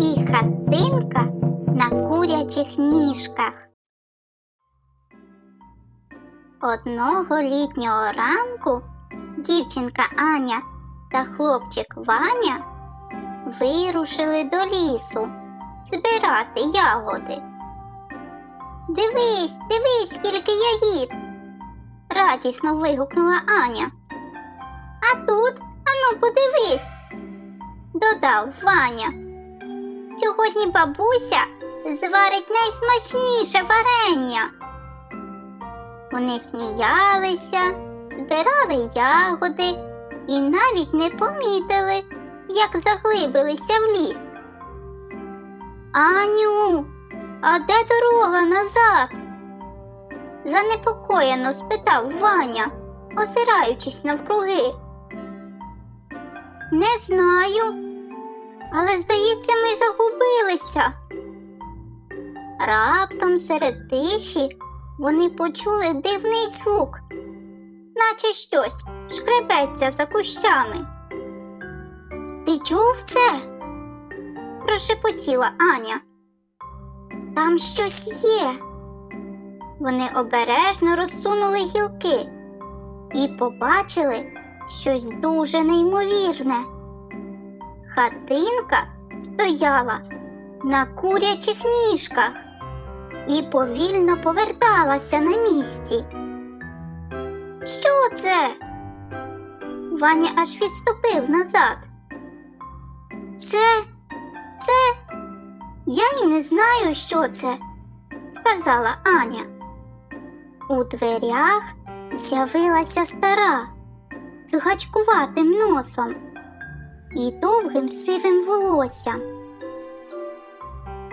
і хатинка на курячих ніжках. Одного літнього ранку дівчинка Аня та хлопчик Ваня вирушили до лісу збирати ягоди. Дивись, дивись, скільки ягід. радісно вигукнула Аня. А тут, ану, подивись, додав Ваня. Сьогодні бабуся зварить найсмачніше варення. Вони сміялися, збирали ягоди і навіть не помітили, як заглибилися в ліс. Аню, а де дорога назад? занепокоєно спитав Ваня, озираючись навкруги. Не знаю, але, здається, ми загубилися. Раптом серед тиші вони почули дивний звук, наче щось шкребеться за кущами. Ти чув це? прошепотіла Аня. Там щось є. Вони обережно розсунули гілки і побачили щось дуже неймовірне. Хатинка стояла на курячих ніжках і повільно поверталася на місці. Що це? Ваня аж відступив назад. Це, це, я й не знаю, що це, сказала Аня. У дверях з'явилася стара з гачкуватим носом і довгим сивим волоссям.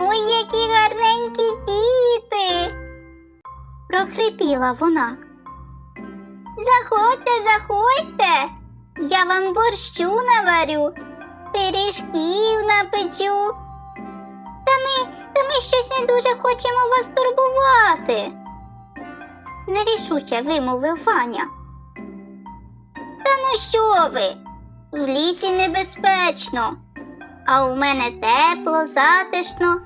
Ой, які гарненькі діти. прохрипіла вона. Заходьте, заходьте, я вам борщу наварю, пиріжків напечу. Та ми, та ми щось не дуже хочемо вас турбувати. Нерішуче вимовив Ваня. Та ну що ви? В лісі небезпечно, а у мене тепло, затишно.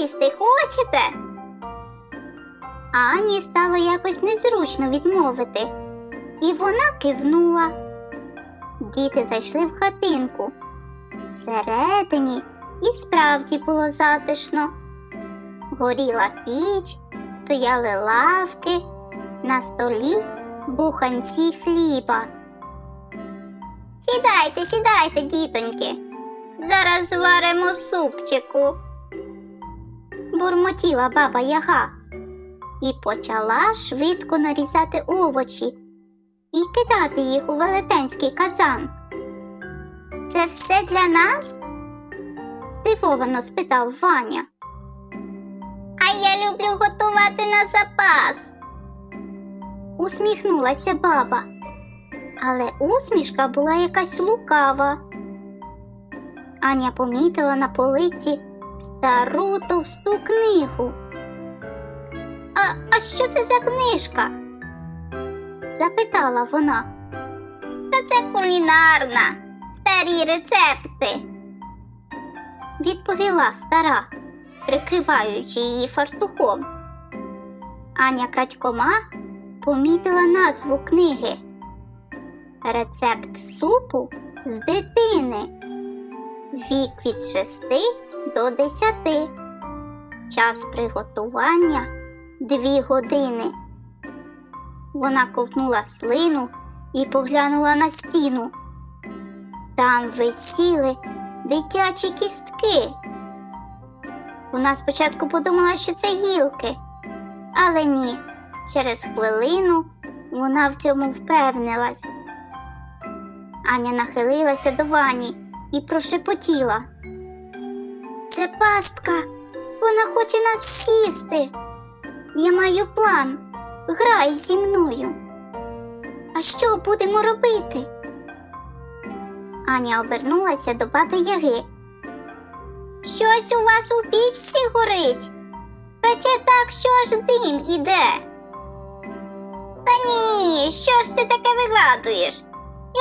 Їсти хочете? Ані стало якось незручно відмовити, і вона кивнула. Діти зайшли в хатинку. Всередині і справді було затишно. Горіла піч, стояли лавки, на столі буханці хліба. Сідайте, сідайте, дітоньки. Зараз зваримо супчику. Бурмотіла баба Яга і почала швидко нарізати овочі і кидати їх у велетенський казан. Це все для нас? здивовано спитав Ваня. А я люблю готувати на запас. Усміхнулася баба але усмішка була якась лукава. Аня помітила на полиці стару товсту книгу. А, а що це за книжка? запитала вона. Та це кулінарна, старі рецепти, відповіла стара, прикриваючи її фартухом. Аня крадькома помітила назву книги. Рецепт супу з дитини. Вік від 6 до 10. Час приготування 2 години. Вона ковтнула слину і поглянула на стіну. Там висіли дитячі кістки. Вона спочатку подумала, що це гілки, але ні, через хвилину вона в цьому впевнилась. Аня нахилилася до вані і прошепотіла. Це пастка, Вона хоче нас сісти. Я маю план. Грай зі мною. А що будемо робити? Аня обернулася до баби Яги. Щось у вас у пічці горить. Пече так, що аж дим іде. Та ні, що ж ти таке вигадуєш?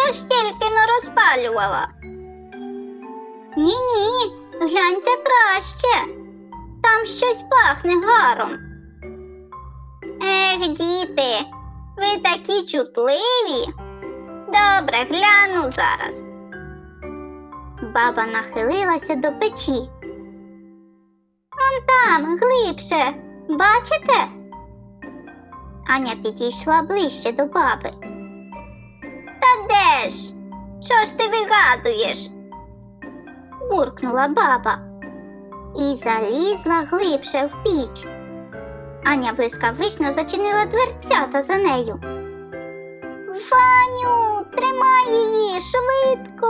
Я ж тільки не розпалювала. Ні, ні, гляньте краще. Там щось пахне гаром. Ех, діти, ви такі чутливі. Добре, гляну зараз. Баба нахилилася до печі. Он там, глибше, бачите? Аня підійшла ближче до баби. Та де ж? Що ж ти вигадуєш? буркнула баба і залізла глибше в піч. Аня блискавично зачинила дверцята за нею. Ваню, тримай її швидко.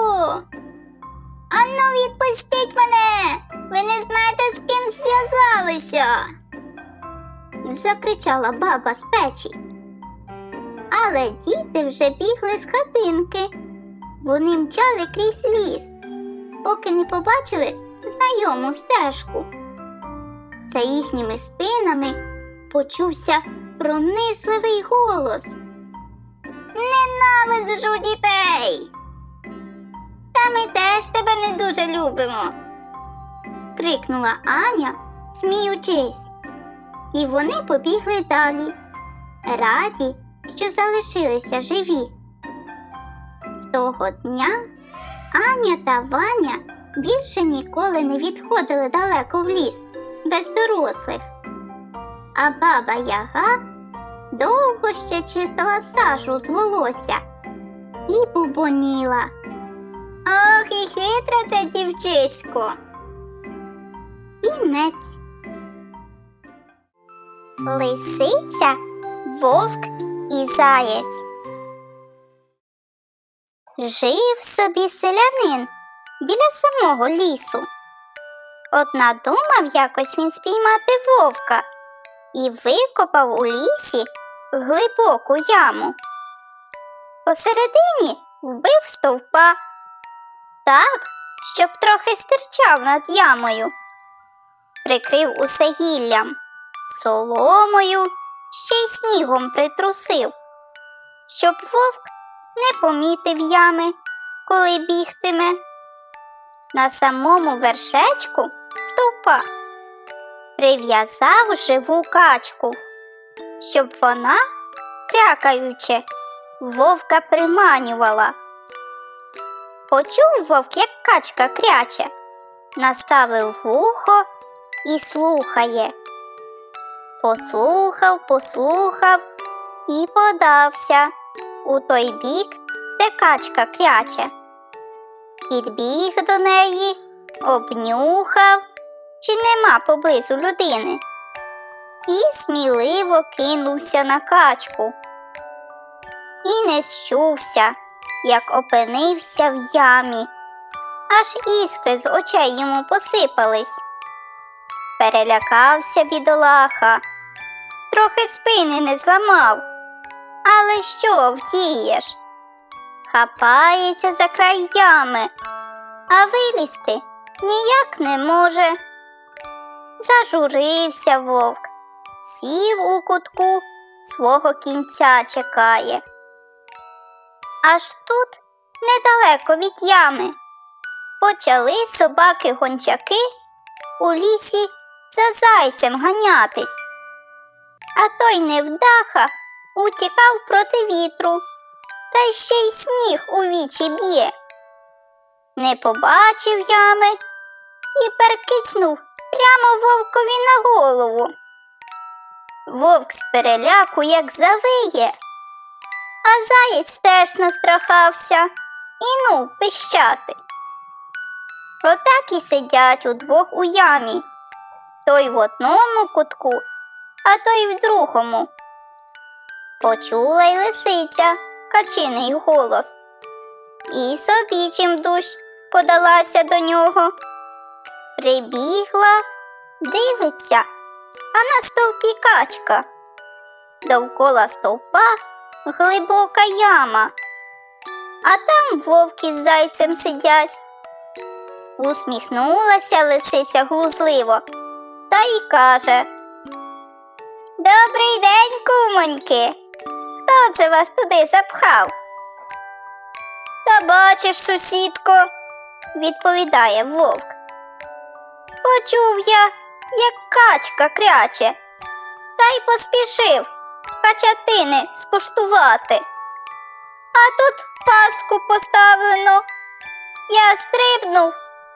Ану, відпустіть мене. Ви не знаєте, з ким зв'язалися. закричала баба з печі. Але діти вже бігли з хатинки. Вони мчали крізь ліс, поки не побачили знайому стежку. За їхніми спинами почувся пронисливий голос. Ненавиджу дітей. Та ми теж тебе не дуже любимо. крикнула Аня, сміючись. І вони побігли далі, раді, що залишилися живі. З того дня Аня та Ваня більше ніколи не відходили далеко в ліс без дорослих. А баба Яга довго ще чистила сажу з волосся і бубоніла. Ох, і хитре це дівчисько. Кінець. Лисиця, вовк і заєць. Жив собі селянин біля самого лісу. От надумав якось він спіймати вовка і викопав у лісі глибоку яму. Посередині вбив стовпа так, щоб трохи стирчав над ямою, прикрив усе гіллям, соломою, ще й снігом притрусив, щоб вовк не помітив ями, коли бігтиме. На самому вершечку стовпа прив'язав живу качку, щоб вона, крякаючи, вовка приманювала. Почув вовк, як качка кряче, наставив вухо і слухає. Послухав, послухав і подався у той бік, де качка кряче. Підбіг до неї, обнюхав, чи нема поблизу людини, і сміливо кинувся на качку. І не щувся, як опинився в ямі, аж іскри з очей йому посипались. Перелякався бідолаха, трохи спини не зламав. Але що вдієш? Хапається за край ями, а вилізти ніяк не може. Зажурився вовк, сів у кутку, свого кінця чекає. Аж тут, недалеко від ями, почали собаки гончаки у лісі за зайцем ганятись, а той невдаха утікав проти вітру, та ще й сніг у вічі б'є. Не побачив ями і перекицнув прямо вовкові на голову. Вовк з переляку як завиє, а заєць теж настрахався і ну пищати. Отак і сидять удвох у ямі, той в одному кутку, а той в другому. Почула й лисиця качиний голос, і собі чим душ подалася до нього. Прибігла Дивиться, а на стовпі качка. Довкола стовпа глибока яма, а там вовки з зайцем сидять. Усміхнулася лисиця глузливо та й каже Добрий день, кумоньки. Хто це вас туди запхав? Та бачиш, сусідко, відповідає вовк. Почув я, як качка кряче, та й поспішив качатини скуштувати. А тут пастку поставлено. Я стрибнув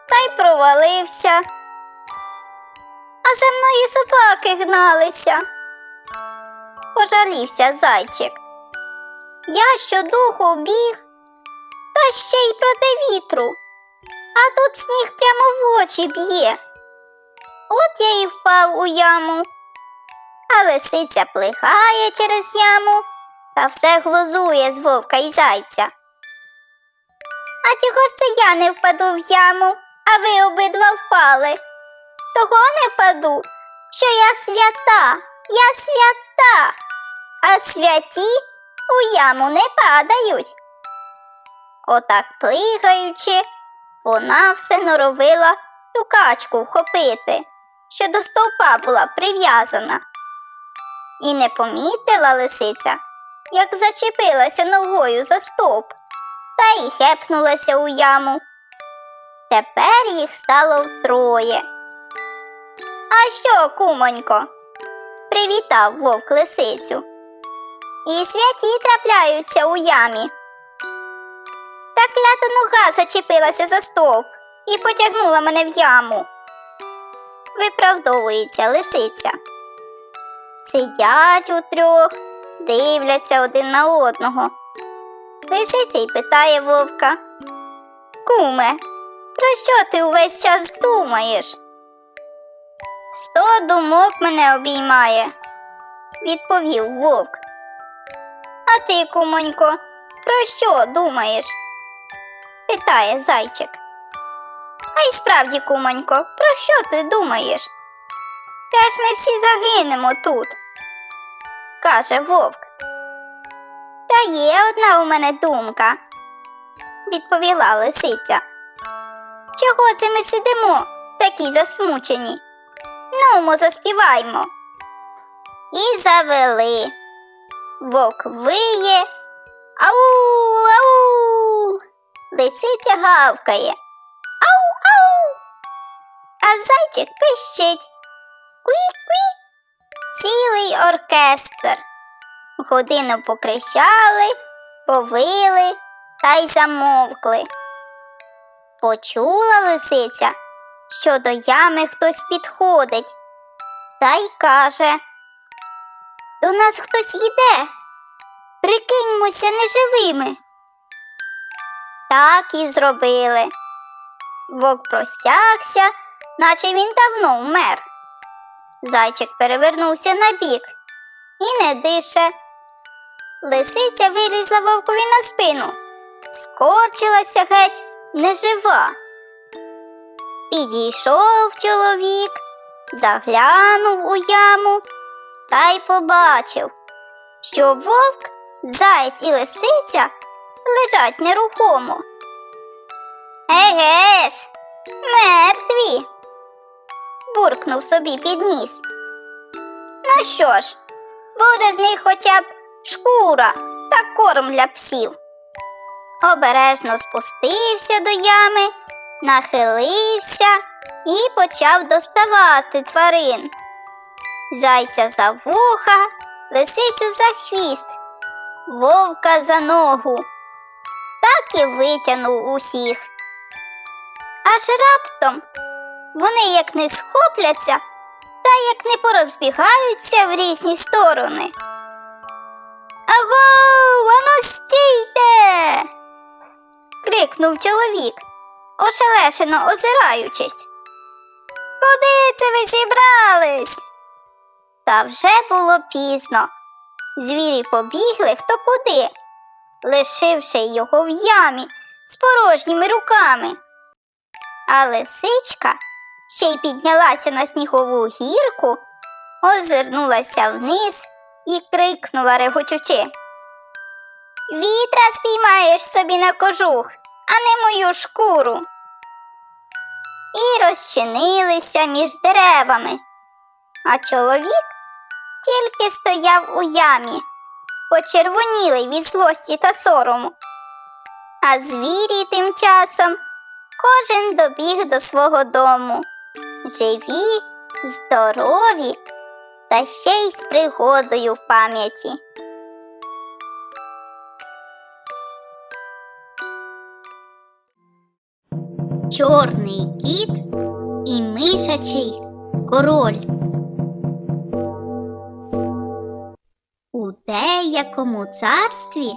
та й провалився. А за мною собаки гналися. Пожалівся зайчик. Я щодуху біг, та ще й проти вітру, а тут сніг прямо в очі б'є. От я і впав у яму, а лисиця плихає через яму та все глузує з вовка і зайця. А чого ж це я не впаду в яму, а ви обидва впали? Того не впаду, що я свята, я свята, а святі у яму не падають. Отак плигаючи, вона все норовила ту качку вхопити, що до стовпа була прив'язана. І не помітила лисиця, як зачепилася ногою за стовп та й хепнулася у яму. Тепер їх стало втроє. А що, кумонько? привітав вовк лисицю. І святі трапляються у ямі. Та клята нога зачепилася за стовп і потягнула мене в яму. Виправдовується лисиця. Сидять утрьох, дивляться один на одного. Лисиця й питає вовка. Куме, про що ти увесь час думаєш? Сто думок мене обіймає, відповів вовк. А ти, кумонько, про що думаєш? питає зайчик. А й справді, кумонько, про що ти думаєш? Теж ми всі загинемо тут, каже вовк. Та є одна у мене думка, відповіла лисиця. Чого це ми сидимо, такі засмучені? Нумо, заспіваймо. І завели. Вовк виє. Ау, ау. Лисиця гавкає. Ау, ау. А зайчик пищить. Кві-кві. Цілий оркестр. Годину покричали, повили та й замовкли. Почула лисиця, що до ями хтось підходить, та й каже До нас хтось йде. Прикиньмося неживими. Так і зробили. Вовк простягся, наче він давно вмер. Зайчик перевернувся на бік і не дише. Лисиця вилізла вовкові на спину, скорчилася геть нежива. Підійшов чоловік, заглянув у яму та й побачив, що вовк, заєць і лисиця лежать нерухомо. Еге ж, мертві, буркнув собі під ніс. Ну що ж, буде з них хоча б шкура та корм для псів. Обережно спустився до ями, нахилився і почав доставати тварин. Зайця за вуха, лисицю за хвіст, вовка за ногу. Так і витягнув усіх. Аж раптом вони як не схопляться, та як не порозбігаються в різні сторони. Аго, ану стійте. крикнув чоловік, ошелешено озираючись. Куди це ви зібрались? Та вже було пізно. Звірі побігли хто куди, лишивши його в ямі з порожніми руками. А лисичка ще й піднялася на снігову гірку, озирнулася вниз і крикнула регочучи. Вітра спіймаєш собі на кожух, а не мою шкуру. І розчинилися між деревами, а чоловік тільки стояв у ямі, почервонілий від злості та сорому. А звірі тим часом кожен добіг до свого дому. Живі, здорові та ще й з пригодою в пам'яті. Чорний кіт і мишачий король. Деякому царстві,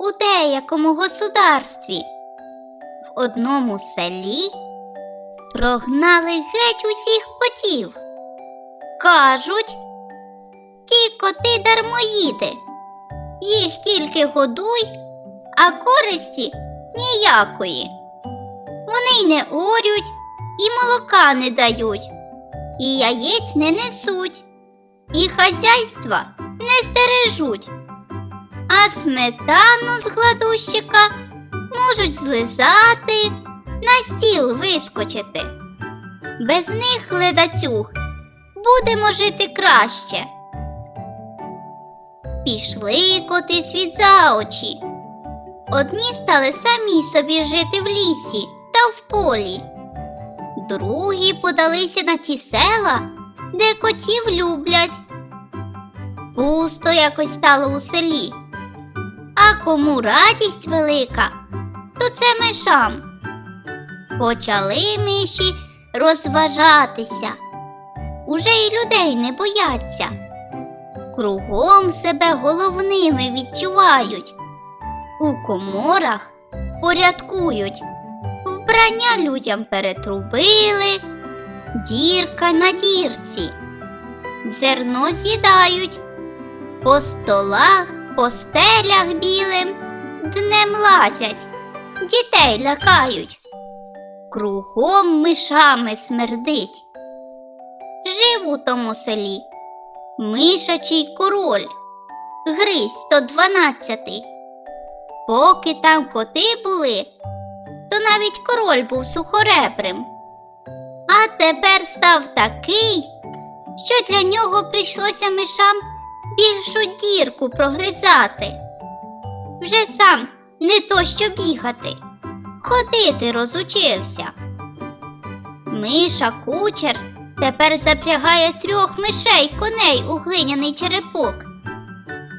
у деякому государстві, в одному селі прогнали геть усіх котів. Кажуть, ті коти дармоїди, їх тільки годуй, а користі ніякої. Вони й не орють, і молока не дають, і яєць не несуть, і хазяйства не стережуть, а сметану з гладущика можуть злизати, на стіл вискочити. Без них, ледацюг, будемо жити краще. Пішли коти світ за очі. Одні стали самі собі жити в лісі та в полі, другі подалися на ті села, де котів люблять. Пусто якось стало у селі. А кому радість велика, то це мишам. Почали миші розважатися. Уже й людей не бояться. Кругом себе головними відчувають. У коморах порядкують, вбрання людям перетрубили, дірка на дірці, зерно з'їдають, по столах, по стелях білим днем лазять, дітей лякають, кругом мишами смердить. Жив у тому селі мишачий король, Гризь 112. Поки там коти були, то навіть король був сухоребрим. А тепер став такий, що для нього прийшлося мишам більшу дірку прогризати. Вже сам не то що бігати, ходити розучився. Миша кучер тепер запрягає трьох мишей коней у глиняний черепок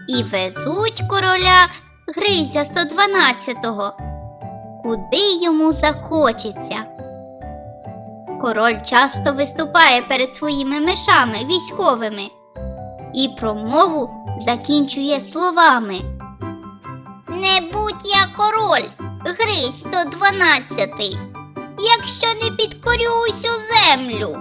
і везуть короля Гризя 112-го, куди йому захочеться. Король часто виступає перед своїми мишами військовими і промову закінчує словами. Не будь я король, Гризь 112, якщо не підкорю усю землю.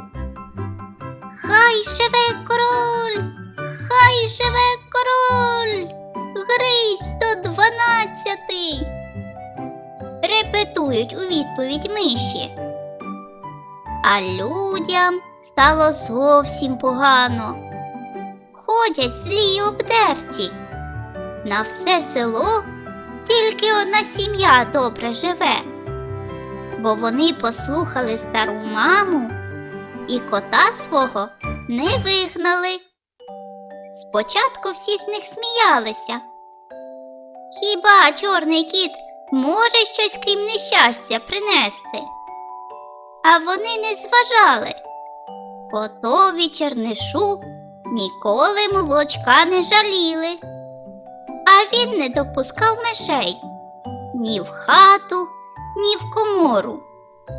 Хай живе король, хай живе король, Гризь 112. Репетують у відповідь миші. А людям стало зовсім погано. Ходять злі й обдерті. На все село тільки одна сім'я добре живе, бо вони послухали стару маму і кота свого не вигнали. Спочатку всі з них сміялися. Хіба чорний кіт може щось крім нещастя принести? А вони не зважали. Котові чернишу ніколи молочка не жаліли, а він не допускав мишей ні в хату, ні в комору,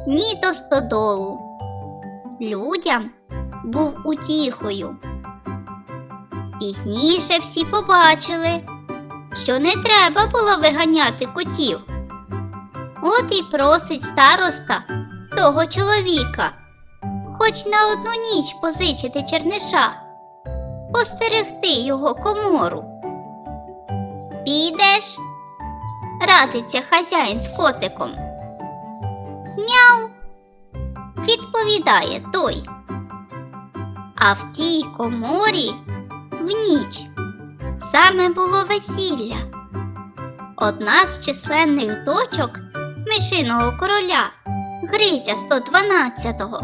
ні до стодолу. Людям був утіхою. Пізніше всі побачили, що не треба було виганяти котів. От і просить староста того чоловіка, хоч на одну ніч позичити черниша, постерегти його комору. Підеш, радиться хазяїн з котиком. Мяу. відповідає той. А в тій коморі в ніч саме було весілля. Одна з численних дочок мишиного короля Гризя 112-го,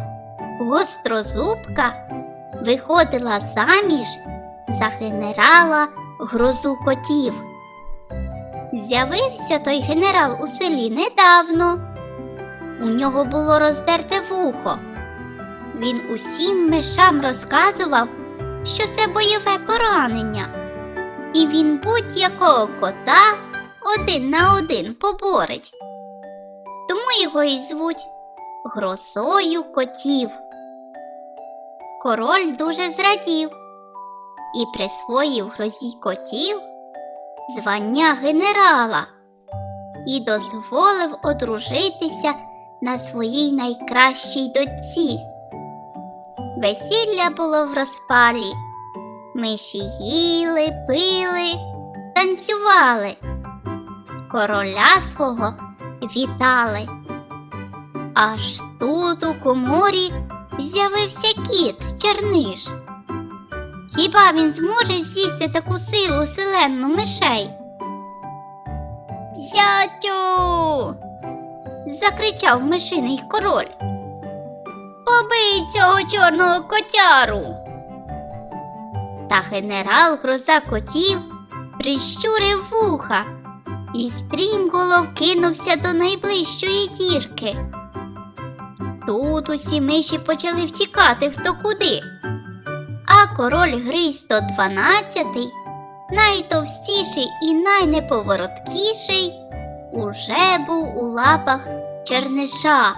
гострозубка, виходила заміж за генерала грозу котів. З'явився той генерал у селі недавно. У нього було роздерте вухо. Він усім мишам розказував, що це бойове поранення, і він будь-якого кота один на один поборить. Тому його і звуть грозою котів. Король дуже зрадів і присвоїв грозі котів звання генерала і дозволив одружитися на своїй найкращій дочці. Весілля було в розпалі. Миші їли, пили, танцювали. Короля свого вітали. Аж тут у коморі з'явився кіт Черниш. Хіба він зможе з'їсти таку силу селенну мишей? Зятю. закричав мишиний король. Побий цього чорного котяру. Та генерал гроза котів прищурив вуха і стрімголов кинувся до найближчої дірки. Тут усі миші почали втікати хто куди. А король Грий 112, найтовстіший і найнеповороткіший, уже був у лапах черниша.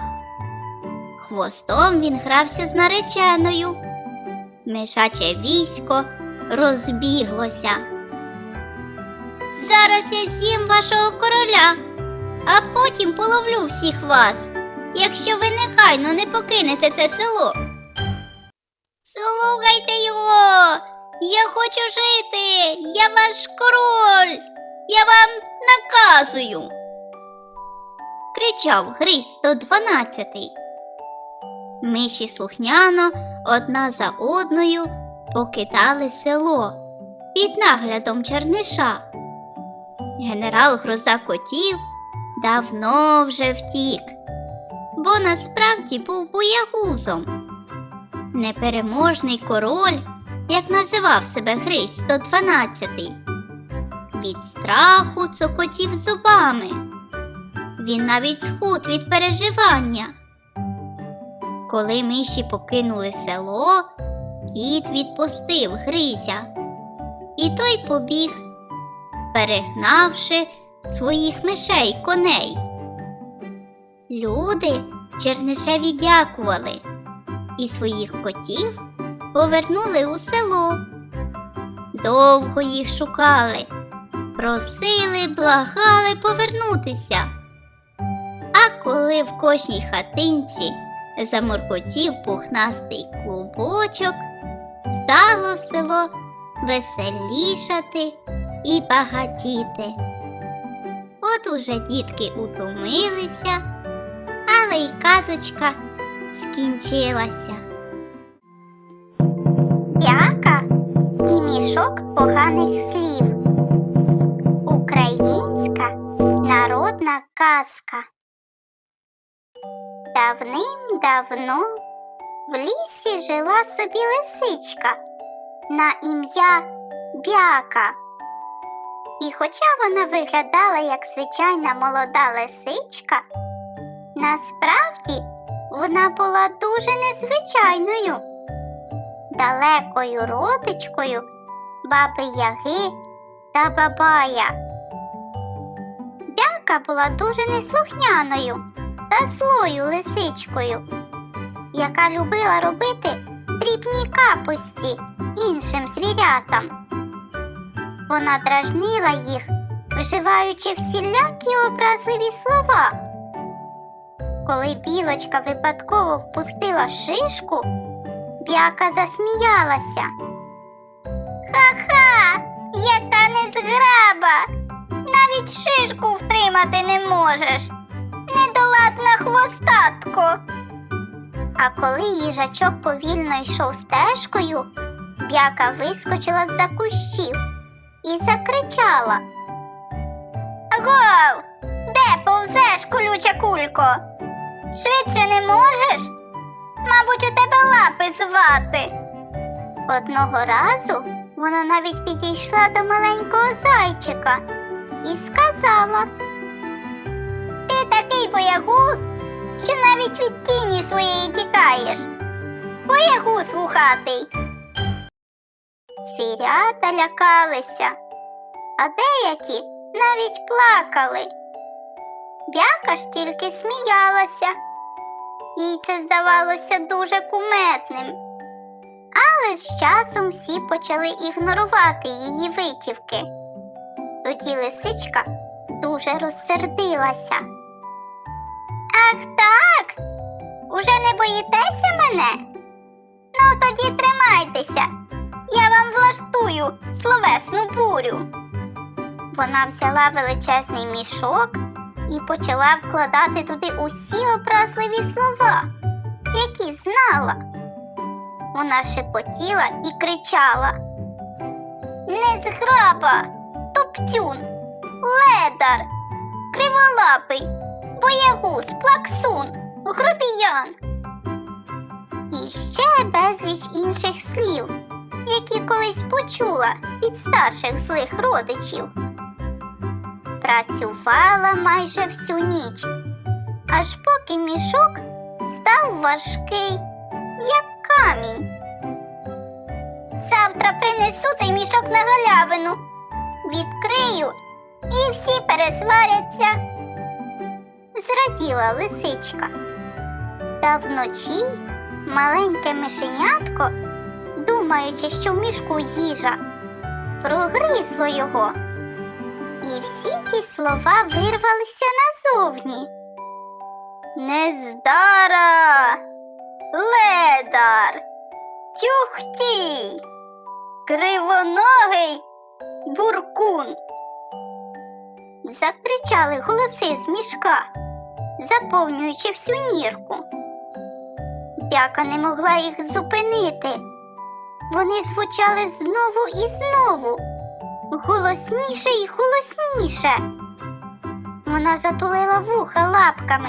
Хвостом він грався з нареченою. Мишаче військо розбіглося. Зараз я з'їм вашого короля, а потім половлю всіх вас, якщо ви негайно не покинете це село. Слухайте його, я хочу жити, я ваш король, я вам наказую. кричав Гризь 112. Миші слухняно одна за одною покидали село під наглядом черниша. Генерал Гроза котів давно вже втік, бо насправді був боягузом. Непереможний король, як називав себе Гризь 112, від страху цокотів зубами. Він навіть схуд від переживання. Коли миші покинули село, кіт відпустив Гризя, і той побіг, перегнавши своїх мишей коней. Люди чернишеві дякували і своїх котів повернули у село. Довго їх шукали, просили, благали повернутися. А коли в кожній хатинці заморкотів пухнастий клубочок, стало село веселішати і багатіти. От уже дітки утомилися, але й казочка скінчилася. Яка і мішок поганих слів. Українська народна казка. Давним-давно в лісі жила собі лисичка на ім'я Бяка. І хоча вона виглядала як звичайна молода лисичка, насправді вона була дуже незвичайною, далекою родичкою баби Яги та Бабая. Бяка була дуже неслухняною та злою лисичкою, яка любила робити дрібні капусті іншим звірятам. Вона дражнила їх, вживаючи всілякі образливі слова. Коли білочка випадково впустила шишку, бяка засміялася. Ха-ха, яка незграба! Навіть шишку втримати не можеш. Недоладна хвостатко. А коли їжачок повільно йшов стежкою, бяка вискочила з-за кущів і закричала. Агов! Де повзеш, колюча кулько? Швидше не можеш? Мабуть, у тебе лапи звати. Одного разу вона навіть підійшла до маленького зайчика і сказала: Ти такий боягуз, що навіть від тіні своєї тікаєш. Боягуз вухатий. Звірята лякалися, а деякі навіть плакали. Бяка ж тільки сміялася. Їй це здавалося дуже куметним. Але з часом всі почали ігнорувати її витівки. Тоді лисичка дуже розсердилася. Ах так? Уже не боїтеся мене? Ну тоді тримайтеся. Я вам влаштую словесну бурю. Вона взяла величезний мішок і почала вкладати туди усі образливі слова, які знала. Вона шепотіла і кричала. Незграба, топтюн, ледар, криволапий, боягуз, плаксун, грубіян. І ще безліч інших слів, які колись почула від старших злих родичів. Працювала майже всю ніч, аж поки мішок став важкий, як камінь. Завтра принесу цей мішок на галявину, відкрию і всі пересваряться. Зраділа лисичка. Та вночі маленьке мишенятко, думаючи, що в мішку їжа, прогризло його. І всі ті слова вирвалися назовні. Нездара, ледар, тюхтій, кривоногий буркун. Закричали голоси з мішка, заповнюючи всю нірку. Бяка не могла їх зупинити. Вони звучали знову і знову, голосніше і голосніше. Вона затулила вуха лапками,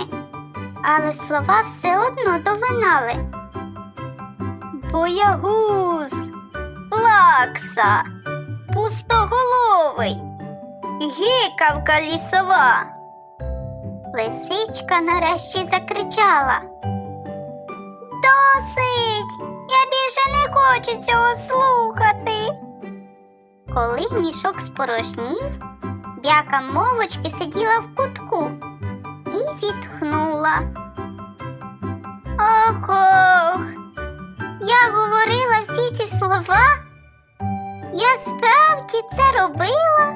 але слова все одно долинали. Боягуз, плакса, пустоголовий, гикавка лісова. Лисичка нарешті закричала. Досить! Я більше не хочу цього слухати. Коли мішок спорожнів, бяка мовочки сиділа в кутку і зітхнула. Ох, ох, я говорила всі ці слова. Я справді це робила.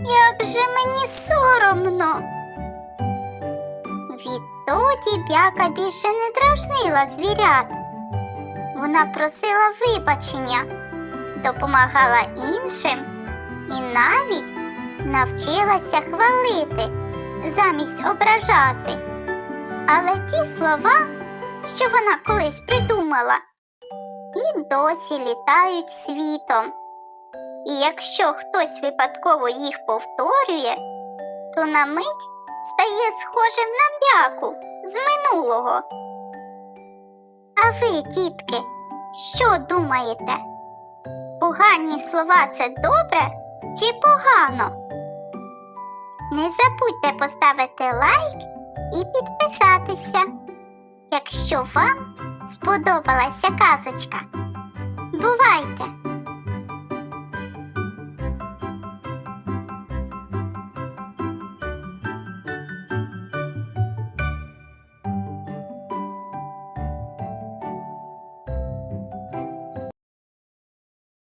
Як же мені соромно. Відтоді бяка більше не дражнила звірят. Вона просила вибачення, допомагала іншим і навіть навчилася хвалити замість ображати. Але ті слова, що вона колись придумала, і досі літають світом. І якщо хтось випадково їх повторює, то на мить стає схожим на бяку з минулого. А ви, дітки, що думаєте? погані слова це добре чи погано? Не забудьте поставити лайк і підписатися, якщо вам сподобалася казочка. Бувайте!